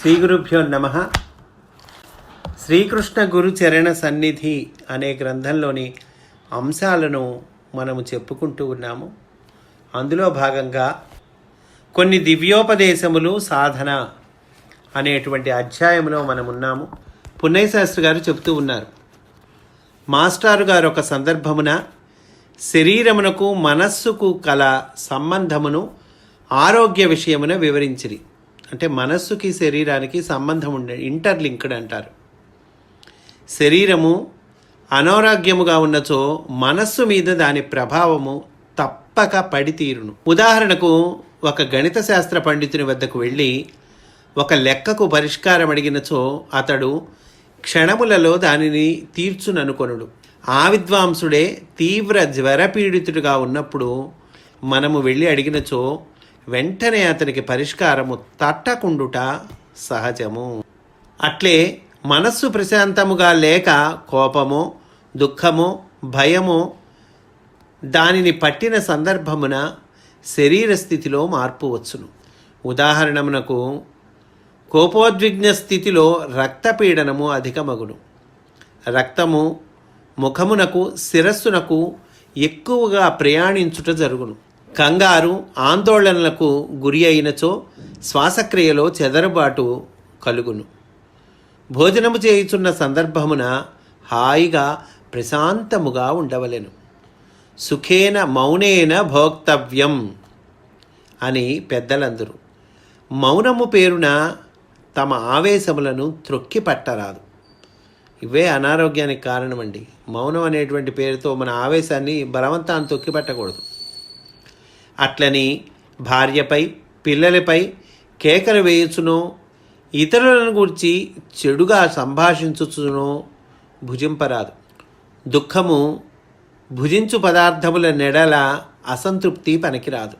శ్రీ గురుభ్యో నమ. శ్రీకృష్ణ గురు చరణ సన్నిధి అనే గ్రంథంలోని అంశాలను మనము చెప్పుకుంటూ ఉన్నాము. అందులో భాగంగా కొన్ని దివ్యోపదేశములు సాధన అనేటువంటి అధ్యాయంలో మనం ఉన్నాము. పున్నయ్య శాస్త్రి గారు చెప్తూ ఉన్నారు. మాస్టారు గారు ఒక సందర్భమున శరీరమునకు మనస్సుకు కల సంబంధమును ఆరోగ్య విషయమున వివరించిరి. అంటే మనస్సుకి శరీరానికి సంబంధం ఉండే ఇంటర్లింక్డ్ అంటారు. శరీరము అనారోగ్యముగా ఉన్నచో మనస్సు మీద దాని ప్రభావము తప్పక పడి తీరును ఉదాహరణకు ఒక గణిత శాస్త్ర పండితుని వద్దకు వెళ్ళి ఒక లెక్కకు పరిష్కారం అడిగినచో అతడు క్షణములలో దానిని తీర్చుననుకొనుడు. ఆ విద్వాంసుడే తీవ్ర జ్వరపీడితుడిగా ఉన్నప్పుడు మనము వెళ్ళి అడిగినచో వెంటనే అతనికి పరిష్కారము తట్టకుండుట సహజము. అట్లే మనస్సు ప్రశాంతముగా లేక కోపము దుఃఖము భయము దానిని పట్టిన సందర్భమున శరీర స్థితిలో మార్పు వచ్చును. ఉదాహరణమునకు కోపోద్విగ్న స్థితిలో రక్తపీడనము అధికమగును. రక్తము ముఖమునకు శిరస్సునకు ఎక్కువగా ప్రయాణించుట జరుగును. కంగారు ఆందోళనలకు గురి అయినచో శ్వాసక్రియలో చెదరబాటు కలుగును. భోజనము చేయుచున్న సందర్భమున హాయిగా ప్రశాంతముగా ఉండవలెను. సుఖేన మౌనేన భోక్తవ్యం అని పెద్దలందరూ. మౌనము పేరున తమ ఆవేశములను త్రొక్కి పట్టరాదు. ఇవే అనారోగ్యానికి కారణమండి. మౌనం అనేటువంటి పేరుతో మన ఆవేశాన్ని బలవంతాన్ని తొక్కి పట్టకూడదు. అట్లని భార్యపై పిల్లలపై కేకలు వేయచునో ఇతరులను గురించి చెడుగా సంభాషించుచునో భుజింపరాదు. దుఃఖము భుజించు పదార్థముల నెడల అసంతృప్తి పనికిరాదు.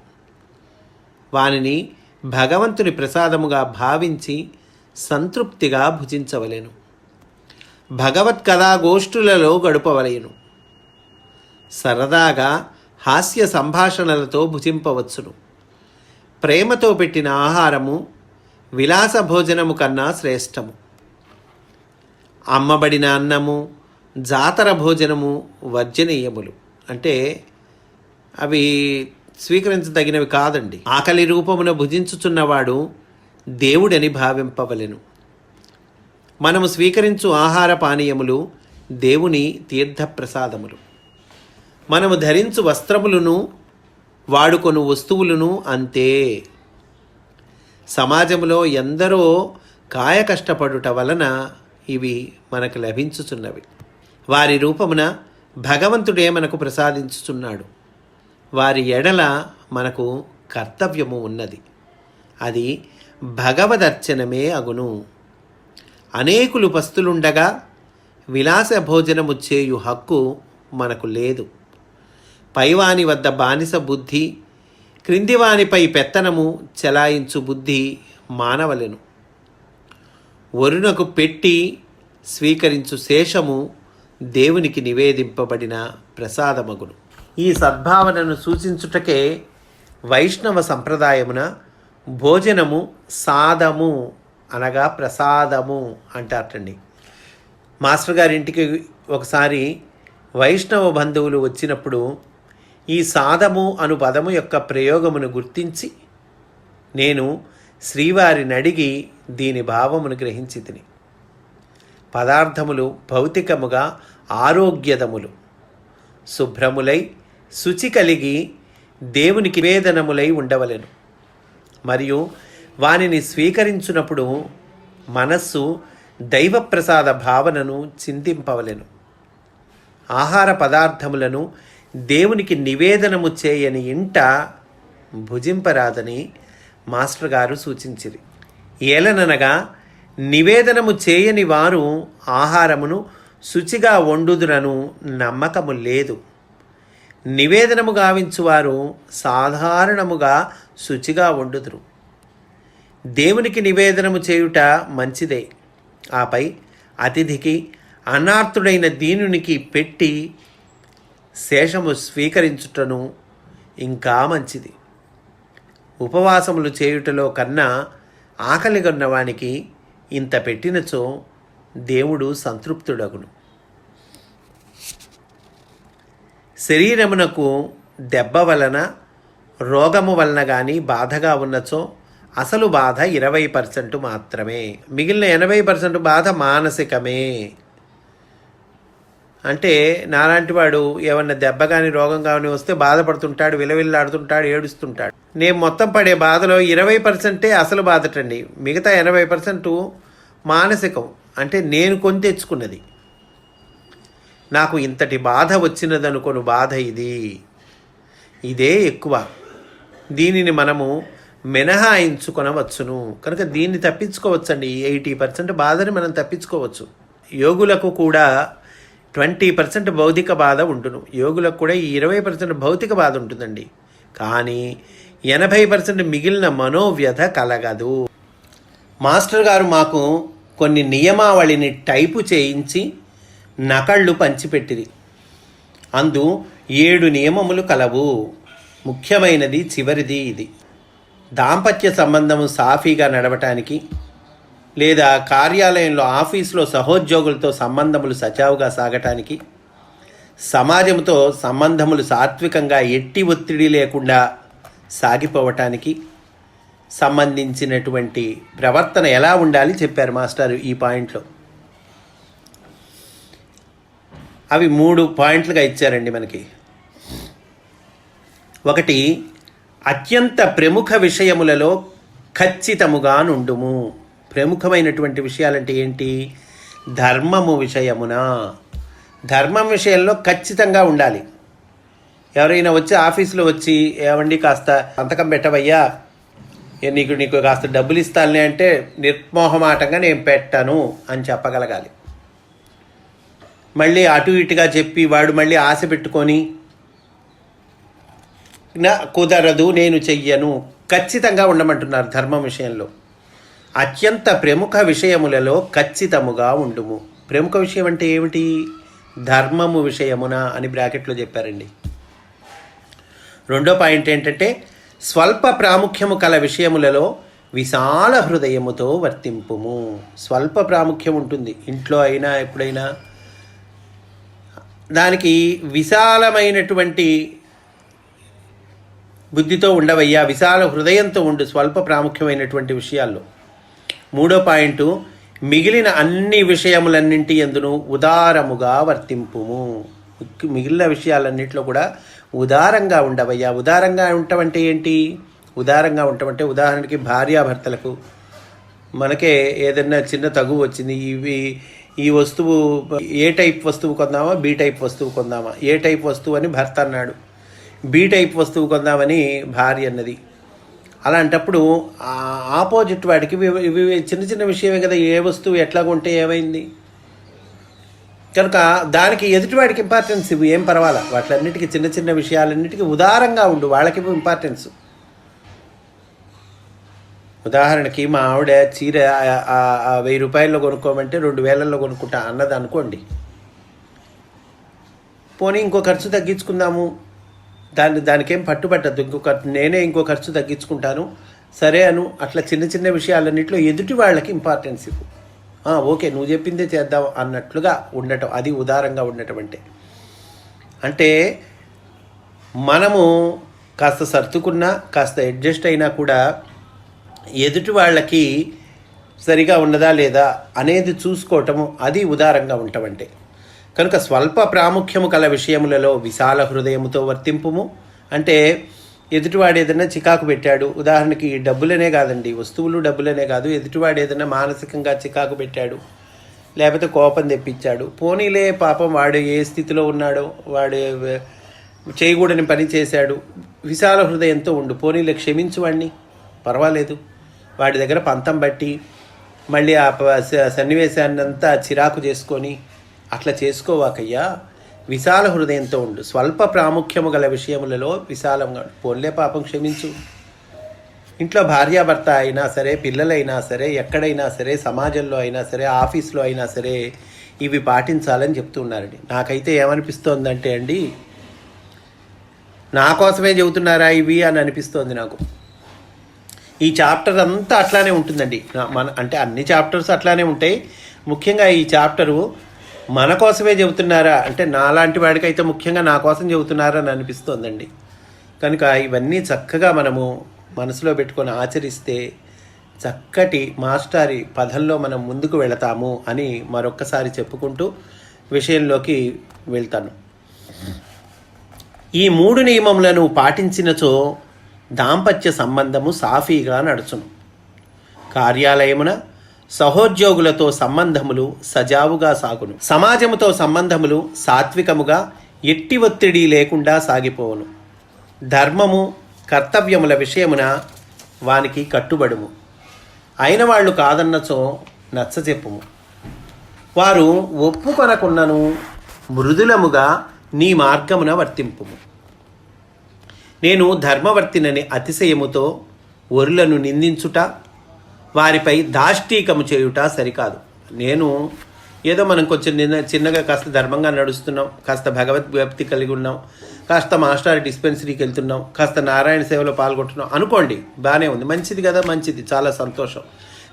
వానిని భగవంతుని ప్రసాదముగా భావించి సంతృప్తిగా భుజించవలేను. భగవత్ కథాగోష్ఠులలో గడపవలేను. సరదాగా హాస్య సంభాషణలతో భుజింపవచ్చును. ప్రేమతో పెట్టిన ఆహారము విలాస భోజనము కన్నా శ్రేష్టము. అమ్మబడిన అన్నము జాతర భోజనము వర్జనీయములు. అంటే అవి స్వీకరించదగినవి కాదండి. ఆకలి రూపమున భుజించుచున్నవాడు దేవుడని భావింపవలెను. మనము స్వీకరించు ఆహార పానీయములు దేవుని తీర్థప్రసాదములు. మనము ధరించు వస్త్రములను వాడుకొను వస్తువులను అంతే. సమాజంలో ఎందరో కాయ కష్టపడుట వలన ఇవి మనకు లభించుచున్నవి. వారి రూపమున భగవంతుడే మనకు ప్రసాదించుచున్నాడు. వారి ఎడల మనకు కర్తవ్యము ఉన్నది. అది భగవదర్చనమే అగును. అనేకులు పస్తులుండగా విలాస భోజనము చేయు హక్కు మనకు లేదు. పైవాని వద్ద బానిస బుద్ధి క్రిందివానిపై పెత్తనము చెలాయించు బుద్ధి మానవలెను. వరుణకు పెట్టి స్వీకరించు శేషము దేవునికి నివేదింపబడిన ప్రసాదమగును. ఈ సద్భావనను సూచించుటకే వైష్ణవ సంప్రదాయమున భోజనము సాదము అనగా ప్రసాదము అంటారటండి. మాస్టర్ గారి ఇంటికి ఒకసారి వైష్ణవ బంధువులు వచ్చినప్పుడు ఈ సాధము అను పదము యొక్క ప్రయోగమును గుర్తించి నేను శ్రీవారిని అడిగి దీని భావమును గ్రహించి తిని. పదార్థములు భౌతికముగా ఆరోగ్యదములు. శుభ్రములై శుచి కలిగి దేవునికి వేదనములై ఉండవలెను. మరియు వానిని స్వీకరించినప్పుడు మనస్సు దైవప్రసాద భావనను చింతింపవలెను. ఆహార పదార్థములను దేవునికి నివేదనము చేయని ఇంట భుజింపరాదని మాస్టర్ గారు సూచించిరి. ఏలననగా నివేదనము చేయని వారు ఆహారమును శుచిగా వండుదురను నమ్మకము లేదు. నివేదనము గావించువారు సాధారణముగా శుచిగా వండుదురు. దేవునికి నివేదనము చేయుట మంచిదే. ఆపై అతిథికి అనార్థుడైన దీనునికి పెట్టి శేషము స్వీకరించుటను ఇంకా మంచిది. ఉపవాసములు చేయుటలో కన్నా ఆకలిగొన్నవానికి ఇంత పెట్టినచో దేవుడు సంతృప్తుడగును. శరీరమునకు దెబ్బ వలన రోగము వలన కానీ బాధగా ఉన్నచో అసలు బాధ ఇరవై పర్సెంట్ మాత్రమే. మిగిలిన ఎనభై పర్సెంట్ బాధ మానసికమే. అంటే నాలాంటి వాడు ఏమన్నా దెబ్బ కానీ రోగం కానీ వస్తే బాధపడుతుంటాడు విలవిల్లాడుతుంటాడు ఏడుస్తుంటాడు. నేను మొత్తం పడే బాధలో ఇరవై పర్సెంటే అసలు బాధటండి. మిగతా ఎనభై పర్సెంట్ మానసికం. అంటే నేను కొని తెచ్చుకున్నది. నాకు ఇంతటి బాధ వచ్చినదనుకోను బాధ ఇది. ఇదే ఎక్కువ. దీనిని మనము మినహాయించుకొనవచ్చును. కనుక దీన్ని తప్పించుకోవచ్చండి. ఎయిటీ పర్సెంట్ బాధని మనం తప్పించుకోవచ్చు. యోగులకు కూడా ట్వంటీ పర్సెంట్ భౌతిక బాధ ఉంటును యోగులకు కూడా ఈ ఇరవై పర్సెంట్ భౌతిక బాధ ఉంటుందండి. కానీ ఎనభై పర్సెంట్ మిగిలిన మనోవ్యధ కలగదు. మాస్టర్ గారు మాకు కొన్ని నియమావళిని టైపు చేయించి నకళ్ళు పంచిపెట్టిరి. అందు ఏడు నియమములు కలవు. ముఖ్యమైనది చివరిది ఇది. దాంపత్య సంబంధము సాఫీగా నడవటానికి లేదా కార్యాలయంలో ఆఫీసులో సహోద్యోగులతో సంబంధములు సజావుగా సాగటానికి సమాజంతో సంబంధములు సాత్వికంగా ఎట్టి ఒత్తిడి లేకుండా సాగిపోవటానికి సంబంధించినటువంటి ప్రవర్తన ఎలా ఉండాలి చెప్పారు మాస్టారు ఈ పాయింట్లో. అవి మూడు పాయింట్లుగా ఇచ్చారండి మనకి. ఒకటి అత్యంత ప్రముఖ విషయములలో ఖచ్చితముగా నుండుము ప్రముఖమైనటువంటి విషయాలంటే ఏంటి? ధర్మము విషయమున. ధర్మం విషయంలో ఖచ్చితంగా ఉండాలి. ఎవరైనా వచ్చి ఆఫీసులో వచ్చి ఏమండి కాస్త సంతకం పెట్టవయ్యా? నీకు నీకు కాస్త డబ్బులు ఇస్తానులే అంటే నిర్మోహమాటంగా నేను పెట్టను అని చెప్పగలగాలి. మళ్ళీ అటు ఇటుగా చెప్పి వాడు మళ్ళీ ఆశ పెట్టుకొని నా కుదరదు నేను చెయ్యను ఖచ్చితంగా ఉండమంటున్నారు ధర్మం విషయంలో. అత్యంత ప్రముఖ విషయములలో ఖచ్చితముగా ఉండుము. ప్రముఖ విషయం అంటే ఏమిటి? ధర్మము విషయమున అని బ్రాకెట్లో చెప్పారండి. రెండో పాయింట్ ఏంటంటే స్వల్ప ప్రాముఖ్యము కల విషయములలో విశాల హృదయముతో వర్తింపుము. స్వల్ప ప్రాముఖ్యం ఉంటుంది. ఇంట్లో అయినా ఎప్పుడైనా. దానికి విశాలమైనటువంటి బుద్ధితో ఉండవయ్యా. విశాల హృదయంతో ఉండు. స్వల్ప ప్రాముఖ్యమైనటువంటి విషయాల్లో. మూడో పాయింట్ మిగిలిన అన్ని విషయములన్నింటి ఎందును ఉదారముగా వర్తింపుము. మిగిలిన విషయాలన్నింటిలో కూడా ఉదారంగా ఉండవయ్యా. ఉదారంగా ఉండటం ఏంటి? ఉదారంగా ఉండటమంటే ఉదాహరణకి భార్యాభర్తలకు మనకే ఏదైనా చిన్న తగువ వచ్చింది ఇవి ఈ వస్తువు ఏ టైప్ వస్తువు కొందామా? బి టైప్ వస్తువు కొందామా? ఏ టైప్ వస్తువు అని భర్త అన్నాడు. బి టైప్ వస్తువు కొందామని భార్య అన్నది. అలాంటప్పుడు ఆపోజిట్ వాడికి ఇవి- చిన్న చిన్న విషయమే కదా ఏ వస్తువు ఎట్లా ఉంటే ఏమైంది? కనుక దానికి ఎదుటివాడికి ఇంపార్టెన్స్ ఇవి ఏం పర్వాలా? వాటిలన్నిటికీ చిన్న చిన్న విషయాలన్నిటికీ ఉదారంగా ఉండు వాళ్ళకి ఇంపార్టెన్స్ ఉదాహరణకి మా ఆవిడ చీర వెయ్యి రూపాయల్లో కొనుక్కోమంటే రెండు వేలల్లో కొనుక్కుంటా అన్నది అనుకోండి. పోనీ ఇంకో ఖర్చు తగ్గించుకుందాము. దాన్ని దానికేం పట్టుబట్టద్దు ఇంకో నేనే ఇంకో ఖర్చు తగ్గించుకుంటాను. సరే అను అట్లా చిన్న చిన్న విషయాలన్నింటిలో ఎదుటి వాళ్ళకి ఇంపార్టెన్స్ ఇవ్వు. ఓకే నువ్వు చెప్పిందే చేద్దాం అన్నట్లుగా ఉండటం. అది ఉదారంగా ఉండటం అంటే. అంటే మనము కాస్త సర్దుకున్నా కాస్త అడ్జస్ట్ అయినా కూడా ఎదుటి వాళ్ళకి సరిగా ఉన్నదా లేదా అనేది చూసుకోవటము అది ఉదారంగా ఉండటమంటే కనుక స్వల్ప ప్రాముఖ్యము కల విషయములలో విశాల హృదయముతో వర్తింపుము. అంటే ఎదుటివాడు ఏదైనా చికాకు పెట్టాడు ఉదాహరణకి డబ్బులనే కాదండి వస్తువులు డబ్బులనే కాదు ఎదుటివాడు ఏదైనా మానసికంగా చికాకు పెట్టాడు లేకపోతే కోపం తెప్పించాడు పోనీలే పాపం వాడు ఏ స్థితిలో ఉన్నాడో వాడు చేయకూడని పని చేశాడు విశాల హృదయంతో ఉండు పోనీలే క్షమించు వాడిని పర్వాలేదు. వాడి దగ్గర పంతం బట్టి మళ్ళీ ఆ ప- స- సన్నివేశాన్ని అంతా చిరాకు చేసుకొని అట్లా చేసుకోవాకయ్యా. విశాల హృదయంతో ఉండు. స్వల్ప ప్రాముఖ్యము గల విషయములలో విశాలంగా పోలే పోన్లే పాపం క్షమించు. ఇంట్లో భార్యాభర్త అయినా సరే పిల్లలైనా సరే ఎక్కడైనా సరే సమాజంలో అయినా సరే ఆఫీస్లో అయినా సరే ఇవి పాటించాలని చెప్తున్నారండి నాకైతే ఏమనిపిస్తోందంటే అండి నా కోసమే చెబుతున్నారా ఇవి అని అనిపిస్తోంది నాకు. ఈ చాప్టర్ అంతా అట్లానే ఉంటుందండి. మన అంటే అన్ని చాప్టర్స్ అట్లానే ఉంటాయి. ముఖ్యంగా ఈ చాప్టరు మన కోసమే చెబుతున్నారా? అంటే నాలాంటి వాడికైతే ముఖ్యంగా నా కోసం చెబుతున్నారా అని అనిపిస్తోందండి. కనుక ఇవన్నీ చక్కగా మనము మనసులో పెట్టుకొని ఆచరిస్తే చక్కటి మాస్టారి పదంలో మనం ముందుకు వెళతాము అని మరొక్కసారి చెప్పుకుంటూ విషయంలోకి వెళ్తాను. ఈ మూడు నియమములను పాటించినచో దాంపత్య సంబంధము సాఫీగా నడుచును. కార్యాలయమున సహోద్యోగులతో సంబంధములు సజావుగా సాగును. సమాజముతో సంబంధములు సాత్వికముగా ఎట్టి ఒత్తిడి లేకుండా సాగిపోవును. ధర్మము కర్తవ్యముల విషయమున వానికి కట్టుబడుము. అయిన వాళ్ళు కాదన్నచో నచ్చచెప్పుము వారు ఒప్పుకొనకున్నను మృదులముగా నీ మార్గమున వర్తింపుము. నేను ధర్మవర్తినని అతిశయముతో ఒరులను నిందించుట వారిపై దాష్టీకము చేయుట సరికాదు. నేను ఏదో మనం కొంచెం నిన్న చిన్నగా కాస్త ధర్మంగా నడుస్తున్నాం కాస్త భగవద్ వ్యాప్తి కలిగి ఉన్నాం కాస్త మాస్టర్ డిస్పెన్సరీకి వెళ్తున్నాం కాస్త నారాయణ సేవలో పాల్గొంటున్నాం అనుకోండి బాగానే ఉంది. మంచిది కదా మంచిది. చాలా సంతోషం.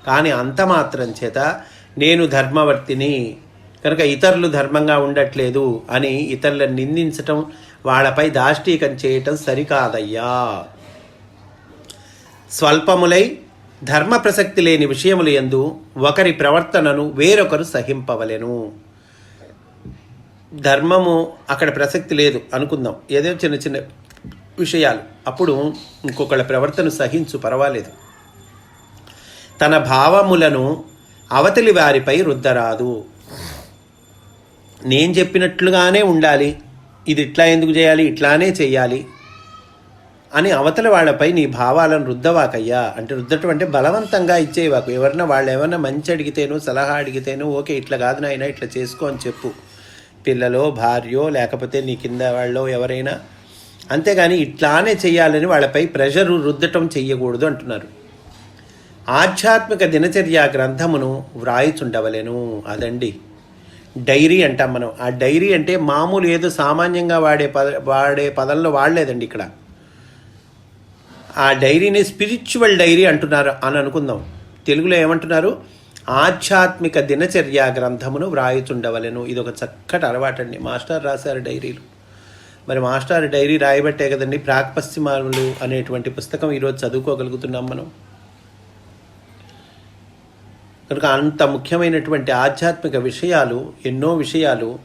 కానీ అంత మాత్రం చేత నేను ధర్మవర్తిని కనుక ఇతరులు ధర్మంగా ఉండట్లేదు అని ఇతరులను నిందించటం వాళ్ళపై దాష్టీకం చేయటం సరికాదయ్యా. స్వల్పములై ధర్మ ప్రసక్తి లేని విషయములు ఎందు ఒకరి ప్రవర్తనను వేరొకరు సహింపవలెను. ధర్మము అక్కడ ప్రసక్తి లేదు అనుకుందాం. ఏదో చిన్న చిన్న విషయాలు. అప్పుడు ఇంకొకళ్ళ ప్రవర్తన సహించు పర్వాలేదు. తన భావములను అవతలి వారిపై రుద్దరాదు. నేను చెప్పినట్లుగానే ఉండాలి. ఇది ఇట్లా ఎందుకు చేయాలి? ఇట్లానే చేయాలి. అని అవతల వాళ్ళపై నీ భావాలను రుద్దవాకయ్యా. అంటే రుద్దటం అంటే బలవంతంగా ఇచ్చేవాకు. ఎవరన్నా వాళ్ళు ఏమన్నా మంచి అడిగితేనో సలహా అడిగితేనో ఓకే ఇట్లా కాదు నాయన ఇట్లా చేసుకో అని చెప్పు. పిల్లలో భార్యో లేకపోతే నీ కింద వాళ్ళో ఎవరైనా. అంతేగాని ఇట్లానే చేయాలని వాళ్ళపై ప్రెషర్ రుద్దటం చెయ్యకూడదు అంటున్నారు. ఆధ్యాత్మిక దినచర్య గ్రంథమును వ్రాయిచుండవలేను. అదండి. డైరీ అంటాం మనం. ఆ డైరీ అంటే మామూలు ఏదో సామాన్యంగా వాడే పద వాడే పదంలో వాడలేదండి ఇక్కడ. ఆ డైరీని స్పిరిచువల్ డైరీ అంటున్నారు అని అనుకుందాం. తెలుగులో ఏమంటున్నారు? ఆధ్యాత్మిక దినచర్య గ్రంథమును వ్రాయుచుండవలెను. ఇది ఒక చక్కటి అలవాటండి. మాస్టర్ రాశారు డైరీలు. మరి మాస్టర్ డైరీ రాయబట్టే కదండి ప్రాక్ పశ్చిమాలు అనేటువంటి పుస్తకం ఈరోజు చదువుకోగలుగుతున్నాం మనం. కనుక అంత ముఖ్యమైనటువంటి ఆధ్యాత్మిక విషయాలు ఎన్నో విషయాలు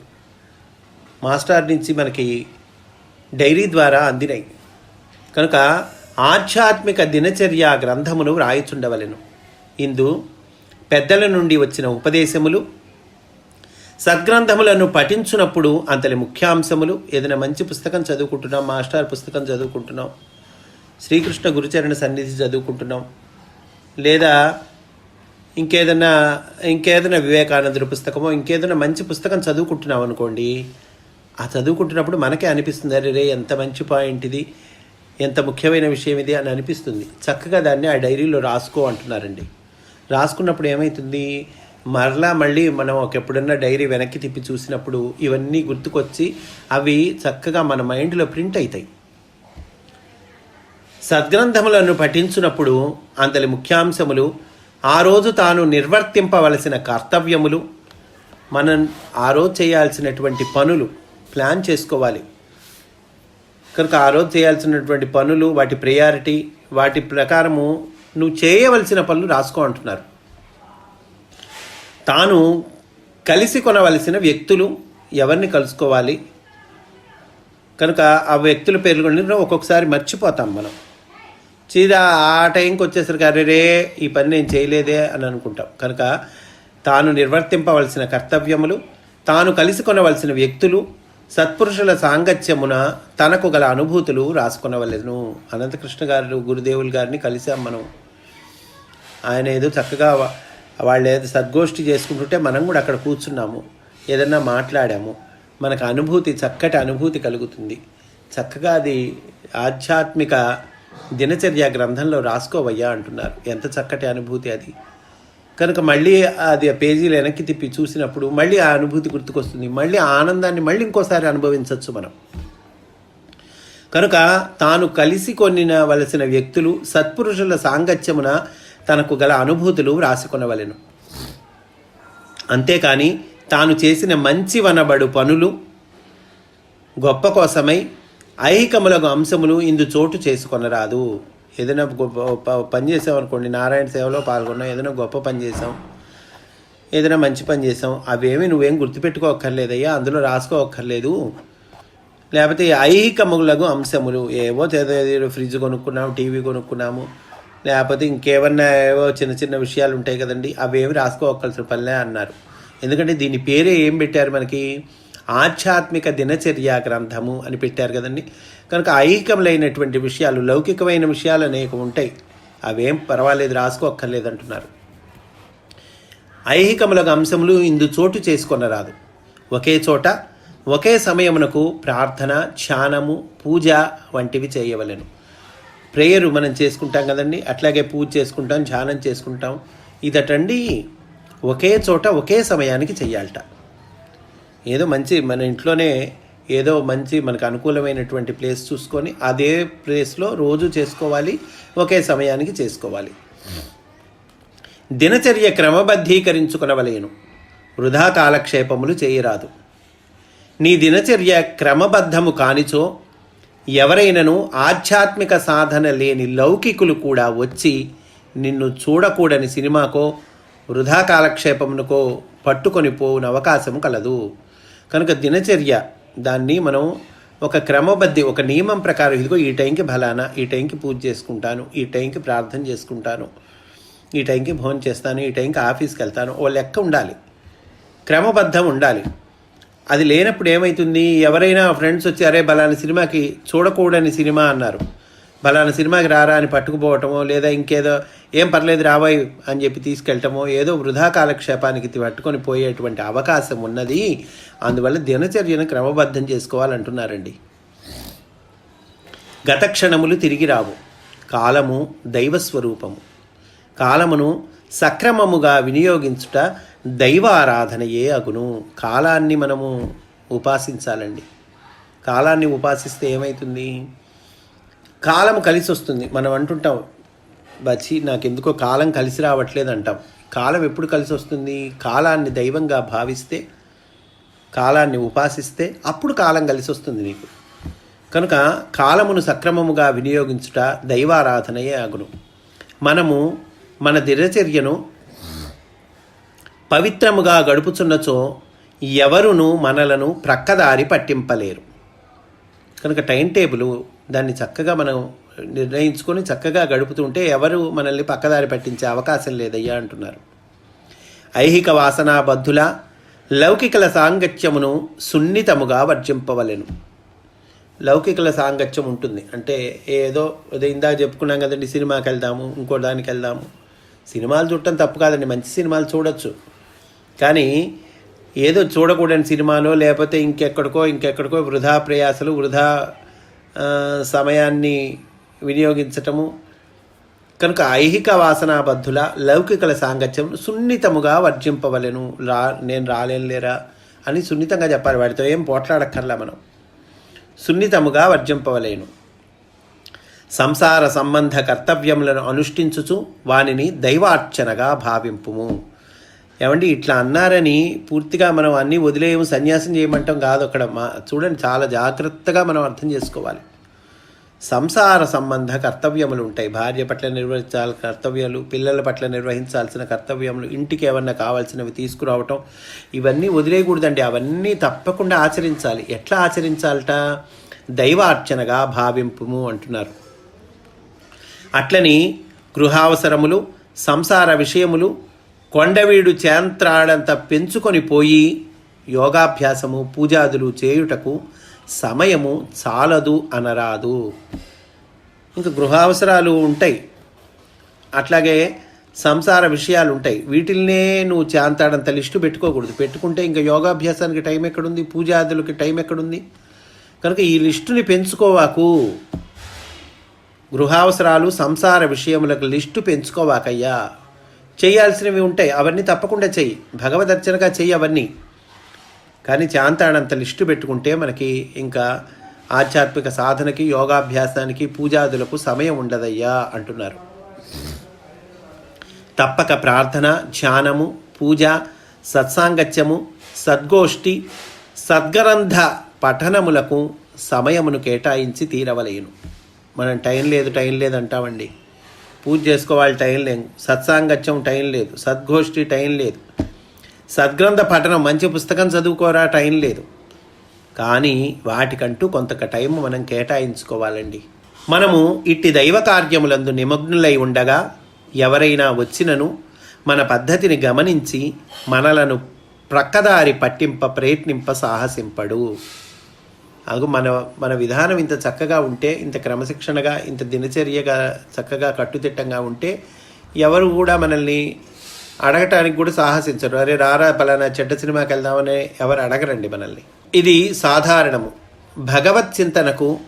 మాస్టర్ నుంచి మనకి డైరీ ద్వారా అందినాయి. కనుక ఆధ్యాత్మిక దినచర్య గ్రంథమును వ్రాయిచుండవలెను. ఇందు పెద్దల నుండి వచ్చిన ఉపదేశములు సద్గ్రంథములను పఠించునప్పుడు అంతలి ముఖ్యాంశములు ఏదైనా మంచి పుస్తకం చదువుకుంటున్నాం మాస్టర్ పుస్తకం చదువుకుంటున్నాం శ్రీకృష్ణ గురుచరణ సన్నిధి చదువుకుంటున్నాం లేదా ఇంకేదైనా ఇంకేదైనా వివేకానందుడి పుస్తకమో ఇంకేదైనా మంచి పుస్తకం చదువుకుంటున్నాం అనుకోండి ఆ చదువుకుంటున్నప్పుడు మనకే అనిపిస్తుంది అరే రే ఎంత మంచి పాయింట్ ఇది. ఎంత ముఖ్యమైన విషయం ఇది అని అనిపిస్తుంది. చక్కగా దాన్ని ఆ డైరీలో రాసుకో అంటున్నారండి. రాసుకున్నప్పుడు ఏమవుతుంది మరలా మళ్ళీ మనం ఒకప్పుడున్న ఎప్పుడన్నా డైరీ వెనక్కి తిప్పి చూసినప్పుడు ఇవన్నీ గుర్తుకొచ్చి అవి చక్కగా మన మైండ్లో ప్రింట్ అవుతాయి సద్గ్రంథములను పఠించినప్పుడు అంతలి ముఖ్యాంశములు ఆ రోజు తాను నిర్వర్తింపవలసిన కర్తవ్యములు మనం ఆ రోజు చేయాల్సినటువంటి పనులు ప్లాన్ చేసుకోవాలి. కనుక ఆ రోజు చేయాల్సినటువంటి పనులు వాటి ప్రయారిటీ వాటి ప్రకారము నువ్వు చేయవలసిన పనులు రాసుకో అంటున్నారు. తాను కలిసి కొనవలసిన వ్యక్తులు ఎవరిని కలుసుకోవాలి? కనుక ఆ వ్యక్తుల పేర్లు కూడా ఒక్కొక్కసారి మర్చిపోతాం మనం. చీదా ఆ టైంకి వచ్చేసరికి అరేరే ఈ పని నేను చేయలేదే అని అనుకుంటాం. కనుక తాను నిర్వర్తింపవలసిన కర్తవ్యములు తాను కలిసి కొనవలసిన వ్యక్తులు సత్పురుషుల సాంగత్యమున తనకు గల అనుభూతులు రాసుకొనవలెను. అనంతకృష్ణ గారు గురుదేవులు గారిని కలిసాం మనం. ఆయన ఏదో చక్కగా వాళ్ళు ఏదో సద్గోష్ఠి చేసుకుంటుంటే మనం కూడా అక్కడ కూర్చున్నాము. ఏదన్నా మాట్లాడాము. మనకు అనుభూతి చక్కటి అనుభూతి కలుగుతుంది. చక్కగా అది ఆధ్యాత్మిక దినచర్య గ్రంథంలో రాసుకోవయ్యా అంటున్నారు. ఎంత చక్కటి అనుభూతి అది. కనుక మళ్ళీ అది ఆ పేజీలు వెనక్కి తిప్పి చూసినప్పుడు మళ్ళీ ఆ అనుభూతి గుర్తుకొస్తుంది. మళ్ళీ ఆ ఆనందాన్ని మళ్ళీ ఇంకోసారి అనుభవించవచ్చు మనం. కనుక తాను కలిసి కొనినవలసిన వ్యక్తులు సత్పురుషుల సాంగత్యమున తనకు గల అనుభూతులు వ్రాసుకొనవలెను. అంతేకాని తాను చేసిన మంచి వనబడు పనులు గొప్ప కోసమై ఐహికములకు అంశములు ఇందు చోటు చేసుకొనరాదు. ఏదైనా గొప్ప ప- పని చేసాం అనుకోండి నారాయణ సేవలో పాల్గొన్నాం ఏదైనా గొప్ప పని చేసాం ఏదైనా మంచి పని చేసాం అవేమి నువ్వేం గుర్తుపెట్టుకోక్కర్లేదయ్యా అందులో రాసుకోక్కర్లేదు. లేకపోతే ఈ ఐహికములకు అంశములు ఏవో ఏదో ఫ్రిడ్జ్ కొనుక్కున్నాము టీవీ కొనుక్కున్నాము లేకపోతే ఇంకేమన్నా ఏవో చిన్న చిన్న విషయాలు ఉంటాయి కదండి అవేమి రాసుకోవలసిన పనిలే అన్నారు. ఎందుకంటే దీని పేరే ఏం పెట్టారు మనకి? ఆధ్యాత్మిక దినచర్య గ్రంథము అని పెట్టారు కదండి. కనుక ఐహికములైనటువంటి విషయాలు లౌకికమైన విషయాలు అనేక ఉంటాయి. అవేం పర్వాలేదు రాసుకోక్కర్లేదు అంటున్నారు ఐహికములకు అంశములు ఇందు చోటు చేసుకొనరాదు ఒకే చోట ఒకే సమయమునకు ప్రార్థన ధ్యానము పూజ వంటివి చేయవలెను. ప్రేయరు మనం చేసుకుంటాం కదండి అట్లాగే పూజ చేసుకుంటాం ధ్యానం చేసుకుంటాం. ఇదటండి ఒకే చోట ఒకే సమయానికి చెయ్యాలట. ఏదో మంచి మన ఇంట్లోనే ఏదో మంచి మనకు అనుకూలమైనటువంటి ప్లేస్ చూసుకొని అదే ప్లేస్లో రోజు చేసుకోవాలి ఒకే సమయానికి చేసుకోవాలి. దినచర్య క్రమబద్ధీకరించుకునవలేను. వృధా కాలక్షేపములు చేయరాదు. నీ దినచర్య క్రమబద్ధము కానిచో ఎవరైనను ఆధ్యాత్మిక సాధన లేని లౌకికులు కూడా వచ్చి నిన్ను చూడకూడని సినిమాకో వృధా కాలక్షేపమునకో పట్టుకొని పోవున అవకాశం కలదు. కనుక దినచర్య దాన్ని మనం ఒక క్రమబద్ధి ఒక నియమం ప్రకారం ఇదిగో ఈ టైంకి బలానా ఈ టైంకి పూజ చేసుకుంటాను ఈ టైంకి ప్రార్థన చేసుకుంటాను ఈ టైంకి భోజనం చేస్తాను ఈ టైంకి ఆఫీస్కి వెళ్తాను ఓ లెక్క ఉండాలి. క్రమబద్ధం ఉండాలి. అది లేనప్పుడు ఏమవుతుంది ఎవరైనా ఫ్రెండ్స్ వచ్చి అరే బలాని సినిమాకి చూడకూడని సినిమా అన్నారు. బలానా సినిమాకి రారా అని పట్టుకుపోవటమో లేదా ఇంకేదో ఏం పర్లేదు రావాయి అని చెప్పి తీసుకెళ్ళటమో ఏదో వృధా కాలక్షేపానికి పట్టుకొని పోయేటువంటి అవకాశం ఉన్నది. అందువల్ల దినచర్యను క్రమబద్ధం చేసుకోవాలంటున్నారండి. గత క్షణములు తిరిగి రావు. కాలము దైవస్వరూపము. కాలమును సక్రమముగా వినియోగించుట దైవ ఆరాధనయే అగును. కాలాన్ని మనము ఉపాసించాలండి. కాలాన్ని ఉపాసిస్తే ఏమవుతుంది కాలం కలిసి వస్తుంది మనం అంటుంటాం బచ్చి నాకెందుకో కాలం కలిసి రావట్లేదు అంటాం కాలం ఎప్పుడు కలిసి వస్తుంది కాలాన్ని దైవంగా భావిస్తే కాలాన్ని ఉపాసిస్తే అప్పుడు కాలం కలిసి వస్తుంది నీకు. కనుక కాలమును సక్రమముగా వినియోగించుట దైవారాధనయే అగును. మనము మన దినచర్యను పవిత్రముగా గడుపుచున్నచో ఎవరును మనలను ప్రక్కదారి పట్టింపలేరు. కనుక టైం టేబుల్ దాన్ని చక్కగా మనం నిర్ణయించుకొని చక్కగా గడుపుతుంటే ఎవరు మనల్ని పక్కదారి పట్టించే అవకాశం లేదయ్యా అంటున్నారు. ఐహిక వాసనాబద్ధుల లౌకికల సాంగత్యమును సున్నితముగా వర్జింపవలెను. లౌకికల సాంగత్యం ఉంటుంది. అంటే ఏదో ఏదో ఇందాక చెప్పుకున్నాం కదండి సినిమాకి వెళ్దాము ఇంకో దానికి వెళ్దాము. సినిమాలు చూడటం తప్పు కాదండి మంచి సినిమాలు చూడొచ్చు. కానీ ఏదో చూడకూడని సినిమాలో లేకపోతే ఇంకెక్కడికో ఇంకెక్కడికో వృధా ప్రయాసలు వృధా సమయాన్ని వినియోగించటము కనుక ఐహిక వాసనాబద్ధుల లౌకికల సాంగత్యం సున్నితముగా వర్జింపవలను. రా నేను రాలేను లేరా అని సున్నితంగా చెప్పాలి. వాడితో ఏం పోట్లాడక్కర్లా మనం. సున్నితముగా వర్జింపవలేను. సంసార సంబంధ కర్తవ్యములను అనుష్ఠించుచు వానిని దైవార్చనగా భావింపుము. ఏమండి ఇట్లా అన్నారని పూర్తిగా మనం అన్నీ వదిలేయము సన్యాసం చేయమంటాం కాదు అక్కడ. మా చూడండి చాలా జాగ్రత్తగా మనం అర్థం చేసుకోవాలి. సంసార సంబంధ కర్తవ్యములు ఉంటాయి. భార్య పట్ల నిర్వహించాలి కర్తవ్యాలు పిల్లల పట్ల నిర్వహించాల్సిన కర్తవ్యములు ఇంటికి ఏమన్నా కావాల్సినవి తీసుకురావటం ఇవన్నీ వదిలేయకూడదండి. అవన్నీ తప్పకుండా ఆచరించాలి. ఎట్లా ఆచరించాలట? దైవార్చనగా భావింపుము అంటున్నారు. అట్లని గృహావసరములు సంసార విషయములు కొండవీడు చేంత్రాడంత పెంచుకొని పోయి యోగాభ్యాసము పూజాదులు చేయుటకు సమయము చాలదు అనరాదు. ఇంకా గృహావసరాలు ఉంటాయి. అట్లాగే సంసార విషయాలు ఉంటాయి. వీటిల్నే నువ్వు చాంతాడంత లిస్టు పెట్టుకోకూడదు. పెట్టుకుంటే ఇంకా యోగాభ్యాసానికి టైం ఎక్కడుంది? పూజాదులకి టైం ఎక్కడుంది? కనుక ఈ లిస్టుని పెంచుకోవాకు. గృహావసరాలు సంసార విషయములకు లిస్టు పెంచుకోవాకయ్యా. చేయాల్సినవి ఉంటాయి. అవన్నీ తప్పకుండా చెయ్యి. భగవదర్చనగా చెయ్యి అవన్నీ. కానీ చాంతాడంత లిస్టు పెట్టుకుంటే మనకి ఇంకా ఆధ్యాత్మిక సాధనకి యోగాభ్యాసానికి పూజాదులకు సమయం ఉండదయ్యా అంటున్నారు. తప్పక ప్రార్థన ధ్యానము పూజ సత్సాంగత్యము సద్గోష్ఠి సద్గ్రంథ పఠనములకు సమయమును కేటాయించి తీరవలేను. మనం టైం లేదు టైం లేదు అంటామండి. పూజ చేసుకోవాలి టైం లేదు. సత్సాంగత్యం టైం లేదు. సద్గోష్ఠి టైం లేదు. సద్గ్రంథ పఠనం మంచి పుస్తకం చదువుకోరా టైం లేదు. కానీ వాటికంటూ కొంత టైం మనం కేటాయించుకోవాలండి. మనము ఇట్టి దైవ కార్యములందు నిమగ్నులై ఉండగా ఎవరైనా వచ్చినను మన పద్ధతిని గమనించి మనలను ప్రక్కదారి పట్టింప ప్రయత్నింప సాహసింపడు. అగు మన మన విధానం ఇంత చక్కగా ఉంటే ఇంత క్రమశిక్షణగా ఇంత దినచర్యగా చక్కగా కట్టుదిట్టంగా ఉంటే ఎవరు కూడా మనల్ని అడగటానికి కూడా సాహసించరు. అరే రారా పలానా చెడ్డ సినిమాకి వెళ్దామని ఎవరు అడగరండి మనల్ని. ఇది సాధారణము. భగవత్ చింతనకు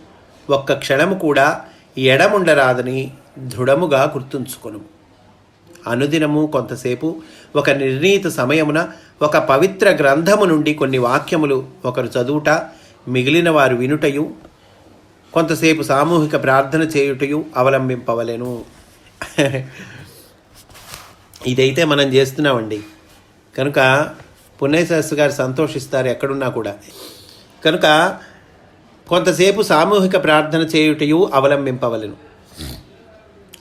ఒక్క క్షణము కూడా ఎడముండరాదని దృఢముగా గుర్తుంచుకొను అనుదినము కొంతసేపు ఒక నిర్ణీత సమయమున ఒక పవిత్ర గ్రంథము నుండి కొన్ని వాక్యములు ఒకరు చదువుట మిగిలిన వారు వినుటయు కొంతసేపు సామూహిక ప్రార్థన చేయుటయు అవలంబింపవలెను. ఇదైతే మనం చేస్తున్నామండి. కనుక పుణ్యశాస్త్రి గారు సంతోషిస్తారు ఎక్కడున్నా కూడా. కనుక కొంతసేపు సామూహిక ప్రార్థన చేయుటయు అవలంబింపవలెను.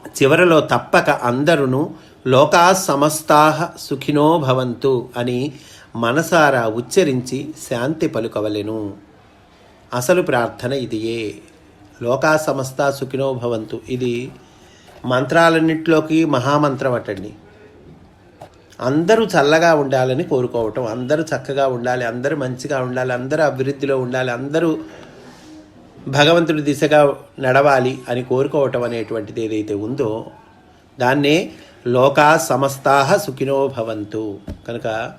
చివరలో తప్పక అందరును లోకా సమస్తా సుఖినో భవంతు అని మనసారా ఉచ్చరించి శాంతి పలుకవలెను. అసలు ప్రార్థన ఇదియే. లోకా సమస్త సుఖినో భవంతు. ఇది మంత్రాలన్నింటిలోకి మహామంత్రం అటండి. అందరూ చల్లగా ఉండాలని కోరుకోవటం అందరూ చక్కగా ఉండాలి అందరూ మంచిగా ఉండాలి అందరూ అభివృద్ధిలో ఉండాలి అందరూ భగవంతుడి దిశగా నడవాలి అని కోరుకోవటం అనేటువంటిది ఏదైతే ఉందో దాన్నే లోకా సమస్తాహ సుఖినో భవంతు. కనుక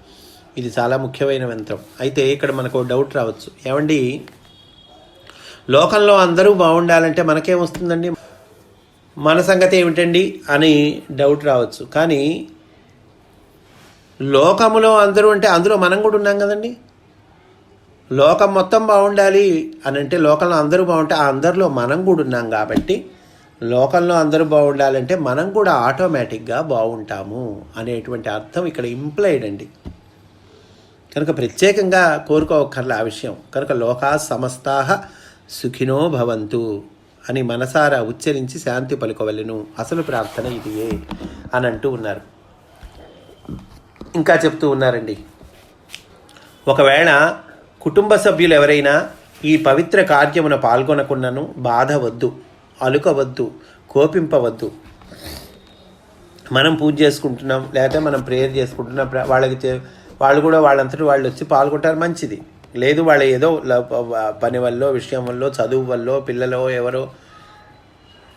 ఇది చాలా ముఖ్యమైన మంత్రం. అయితే ఇక్కడ మనకు డౌట్ రావచ్చు. ఏమండి? లోకంలో అందరూ బాగుండాలంటే మనకేం వస్తుందండి? మన సంగతి ఏమిటండి? అని డౌట్ రావచ్చు. కానీ లోకములో అందరూ అంటే అందులో మనం కూడా ఉన్నాం కదండి. లోకం మొత్తం బాగుండాలి అని అంటే లోకంలో అందరూ బాగుంటే ఆ అందరిలో మనం కూడా ఉన్నాం కాబట్టి లోకంలో అందరూ బాగుండాలంటే మనం కూడా ఆటోమేటిక్గా బాగుంటాము అనేటువంటి అర్థం ఇక్కడ ఇంప్లైడ్ అండి. కనుక ప్రత్యేకంగా కోరుకోవక్కర్లే ఆ విషయం. కనుక లోకా సమస్తాహ సుఖినో భవంతు అని మనసారా ఉచ్చరించి శాంతి పలుకోవలను. అసలు ప్రార్థన ఇదియే అని అంటూ ఉన్నారు. ఇంకా చెప్తూ ఉన్నారండి. ఒకవేళ కుటుంబ సభ్యులు ఎవరైనా ఈ పవిత్ర కార్యమున పాల్గొనకున్నను బాధ వద్దు అలుకవద్దు కోపింపవద్దు. మనం పూజ చేసుకుంటున్నాం లేకపోతే మనం ప్రేయర్ చేసుకుంటున్నాం వాళ్ళకి వాళ్ళు కూడా వాళ్ళంతటి వాళ్ళు వచ్చి పాల్గొంటారు మంచిది. లేదు వాళ్ళ ఏదో పని వల్ల విషయం వల్ల చదువు వల్ల పిల్లలో ఎవరో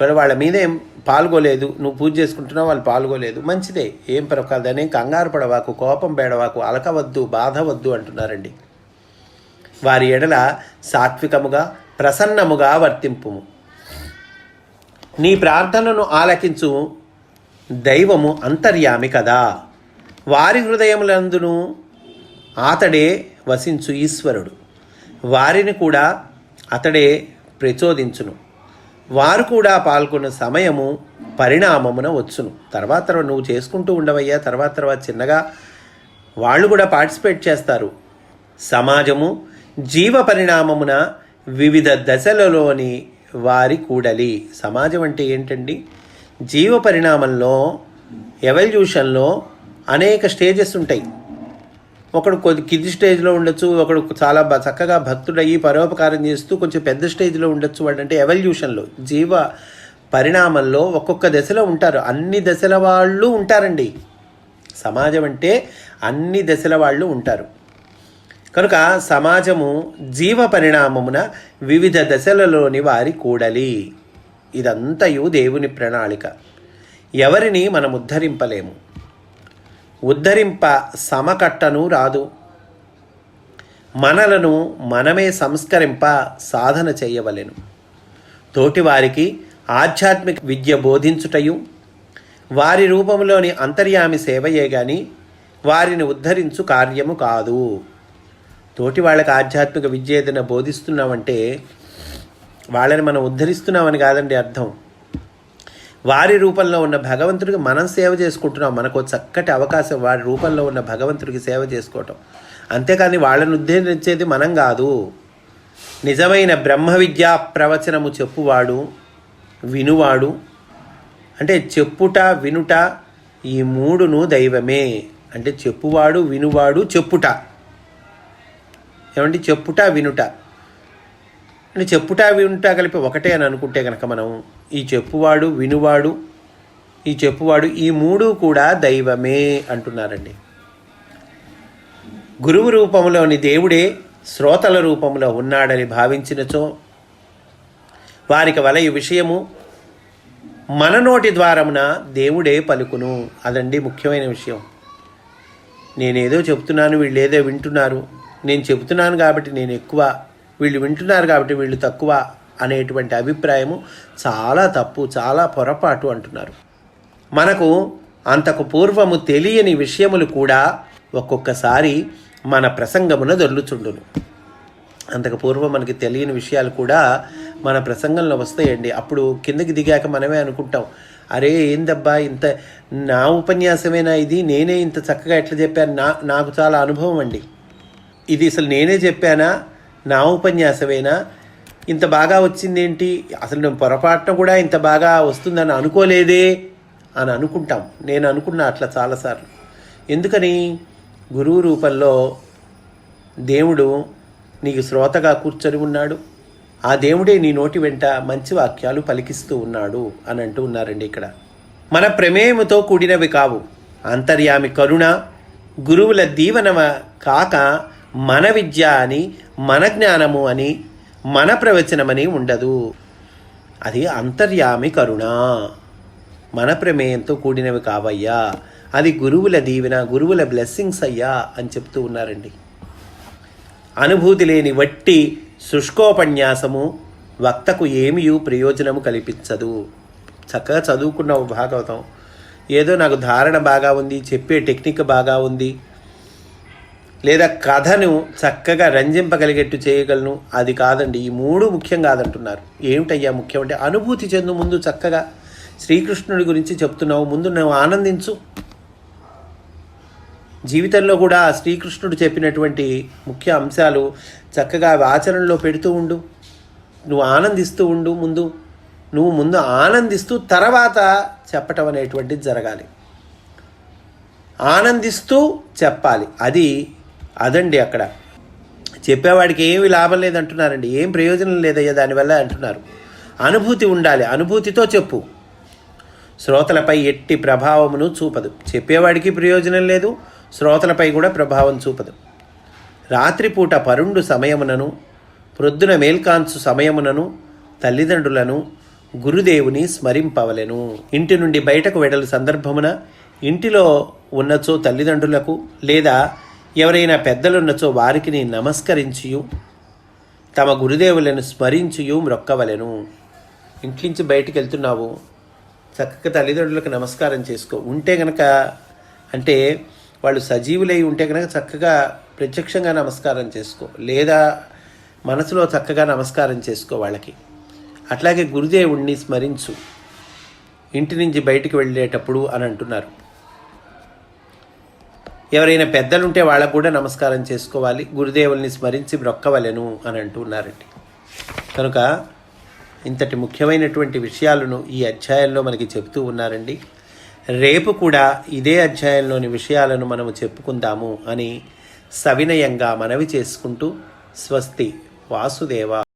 మరి వాళ్ళ మీద ఏం పాల్గొలేదు నువ్వు పూజ చేసుకుంటున్నావు వాళ్ళు పాల్గొలేదు. మంచిదే. ఏం పరకాలి కంగారు పడవాకు కోపం బేడవాకు అలకవద్దు బాధ వద్దు అంటున్నారండి. వారి ఎడల సాత్వికముగా ప్రసన్నముగా వర్తింపుము. నీ ప్రార్థనను ఆలకించు దైవము అంతర్యామి కదా. వారి హృదయములందును అతడే వసించు ఈశ్వరుడు. వారిని కూడా అతడే ప్రచోదించును. వారు కూడా పాల్గొన్న సమయము పరిణామమున వచ్చును. తర్వాత నువ్వు చేసుకుంటూ ఉండవయ్యా. తర్వాత తర్వాత చిన్నగా వాళ్ళు కూడా పార్టిసిపేట్ చేస్తారు. సమాజము జీవ పరిణామమున వివిధ దశలలోని వారి కూడలి. సమాజం అంటే ఏంటండి? జీవ పరిణామంలో ఎవల్యూషన్లో అనేక స్టేజెస్ ఉంటాయి. ఒకడు కొద్ది కింది స్టేజ్లో ఉండొచ్చు ఒకడు చాలా చక్కగా భక్తుడయ్యి పరోపకారం చేస్తూ కొంచెం పెద్ద స్టేజ్లో ఉండొచ్చు వాడు అంటే ఎవల్యూషన్లో జీవ పరిణామంలో ఒక్కొక్క దశలో ఉంటారు. అన్ని దశల వాళ్ళు ఉంటారండి. సమాజం అంటే అన్ని దశల వాళ్ళు ఉంటారు. కనుక సమాజము జీవ పరిణామమున వివిధ దశలలోని వారి కూడలి. ఇదంతయు దేవుని ప్రణాళిక. ఎవరిని మనం ఉద్ధరింపలేము ఉద్ధరింప సమకట్టను రాదు. మనలను మనమే సంస్కరింప సాధన చేయవలెను. తోటివారికి ఆధ్యాత్మిక విద్య బోధించుటయు వారి రూపంలోని అంతర్యామి సేవయే గాని వారిని ఉద్ధరించు కార్యము కాదు. తోటి వాళ్ళకి ఆధ్యాత్మిక విద్య ఏదైనా బోధిస్తున్నామంటే వాళ్ళని మనం ఉద్ధరిస్తున్నామని కాదండి అర్థం. వారి రూపంలో ఉన్న భగవంతుడికి మనం సేవ చేసుకుంటున్నాం. మనకు చక్కటి అవకాశం వారి రూపంలో ఉన్న భగవంతుడికి సేవ చేసుకోవటం. అంతేకాని వాళ్ళని ఉద్దేశించేది మనం కాదు. నిజమైన బ్రహ్మ విద్యా ప్రవచనము చెప్పువాడు వినువాడు. అంటే చెప్పుట వినుట ఈ మూడును దైవమే. అంటే చెప్పువాడు వినువాడు చెప్పుట. ఏమంటే చెప్పుట వినుట. అంటే చెప్పుట వినుట కలిపి ఒకటే అని అనుకుంటే కనుక మనం ఈ చెప్పువాడు వినువాడు ఈ చెప్పువాడు ఈ మూడు కూడా దైవమే అంటున్నారండి. గురువు రూపంలోని దేవుడే శ్రోతల రూపంలో ఉన్నాడని భావించినచో వారికి వల ఈ విషయము మన నోటి ద్వారమున దేవుడే పలుకును. అదండి ముఖ్యమైన విషయం. నేనేదో చెప్తున్నాను వీళ్ళు ఏదో వింటున్నారు. నేను చెబుతున్నాను కాబట్టి నేను ఎక్కువ. వీళ్ళు వింటున్నారు కాబట్టి వీళ్ళు తక్కువ. అనేటువంటి అభిప్రాయము చాలా తప్పు చాలా పొరపాటు అంటున్నారు. మనకు అంతకు పూర్వము తెలియని విషయములు కూడా ఒక్కొక్కసారి మన ప్రసంగమున దొర్లుచుండును. అంతకు పూర్వం మనకి తెలియని విషయాలు కూడా మన ప్రసంగంలో వస్తాయండి. అప్పుడు కిందకి దిగాక మనమే అనుకుంటాం అరే ఏందబ్బా ఇంత నా ఉపన్యాసమేనా ఇది? నేనే ఇంత చక్కగా ఎట్లా చెప్పాను? నా నాకు చాలా అనుభవం అండి. ఇది అసలు నేనే చెప్పానా? నా ఉపన్యాసమేనా? ఇంత బాగా వచ్చిందేంటి? అసలు నేను పొరపాటున కూడా ఇంత బాగా వస్తుందని అనుకోలేదే అని అనుకుంటాం. నేను అనుకున్నా అట్లా చాలాసార్లు. ఎందుకని? గురువు రూపంలో దేవుడు నీకు శ్రోతగా కూర్చొని ఉన్నాడు. ఆ దేవుడే నీ నోటి వెంట మంచి వాక్యాలు పలికిస్తూ ఉన్నాడు అని అంటూ ఉన్నారండి ఇక్కడ. మన ప్రమేయముతో కూడినవి కావు. అంతర్యామి కరుణ గురువుల దీవనమ కాక మన విద్య అని మన జ్ఞానము అని మన ప్రవచనమని ఉండదు. అది అంతర్యామి కరుణ. మన ప్రమేయంతో కూడినవి కావయ్యా. అది గురువుల దీవెన గురువుల బ్లెస్సింగ్స్ అయ్యా అని చెప్తూ ఉన్నారండి. అనుభూతి లేని వట్టి శుష్కోపన్యాసము వక్తకు ఏమియూ ప్రయోజనము కల్పించదు. చక్కగా చదువుకున్న భాగవతం. ఏదో నాకు ధారణ బాగా ఉంది చెప్పే టెక్నిక్ బాగా ఉంది. లేదా కథను చక్కగా రంజింపగలిగేట్టు చేయగలను. అది కాదండి ఈ మూడు ముఖ్యం కాదంటున్నారు. ఏమిటయ్యా ముఖ్యం అంటే అనుభూతి చెందు ముందు చక్కగా శ్రీకృష్ణుడి గురించి చెప్తున్నావు ముందు నువ్వు ఆనందించు. జీవితంలో కూడా శ్రీకృష్ణుడు చెప్పినటువంటి ముఖ్య అంశాలు చక్కగా అవి ఆచరణలో పెడుతూ ఉండు. నువ్వు ఆనందిస్తూ ఉండు ముందు. నువ్వు ముందు ఆనందిస్తూ తర్వాత చెప్పటం అనేటువంటిది జరగాలి. ఆనందిస్తూ చెప్పాలి. అది అదండి అక్కడ. చెప్పేవాడికి ఏమి లాభం లేదంటున్నారండి. ఏం ప్రయోజనం లేదయ్యా దానివల్ల అంటున్నారు. అనుభూతి ఉండాలి. అనుభూతితో చెప్పు. శ్రోతలపై ఎట్టి ప్రభావమును చూపదు. చెప్పేవాడికి ప్రయోజనం లేదు. శ్రోతలపై కూడా ప్రభావం చూపదు. రాత్రిపూట పరుండు సమయమునను ప్రొద్దున మేల్కాంచు సమయమునను తల్లిదండ్రులను గురుదేవుని స్మరింపవలెను. ఇంటి నుండి బయటకు వెడలు సందర్భమున ఇంటిలో ఉన్నచో తల్లిదండ్రులకు లేదా ఎవరైనా పెద్దలున్నచో వారికి నమస్కరించియు తమ గురుదేవులను స్మరించియు మ్రొక్కవలెను. ఇంట్లోంచి బయటికి వెళ్తున్నావు చక్కగా తల్లిదండ్రులకు నమస్కారం చేసుకో. ఉంటే గనక అంటే వాళ్ళు సజీవులై ఉంటే కనుక చక్కగా ప్రత్యక్షంగా నమస్కారం చేసుకో. లేదా మనసులో చక్కగా నమస్కారం చేసుకో వాళ్ళకి. అట్లాగే గురుదేవుణ్ణి స్మరించు. ఇంటి నుంచి బయటికి వెళ్ళేటప్పుడు అని అంటున్నారు. ఎవరైనా పెద్దలుంటే వాళ్ళకు కూడా నమస్కారం చేసుకోవాలి. గురుదేవుల్ని స్మరించి బ్రొక్కవలెను అని అంటున్నారండి. కనుక ఇంతటి ముఖ్యమైనటువంటి విషయాలను ఈ అధ్యాయంలో మనకి చెబుతూ ఉన్నారండి. రేపు కూడా ఇదే అధ్యాయంలోని విషయాలను మనము చెప్పుకుందాము అని సవినయంగా మనవి చేసుకుంటూ స్వస్తి వాసుదేవ.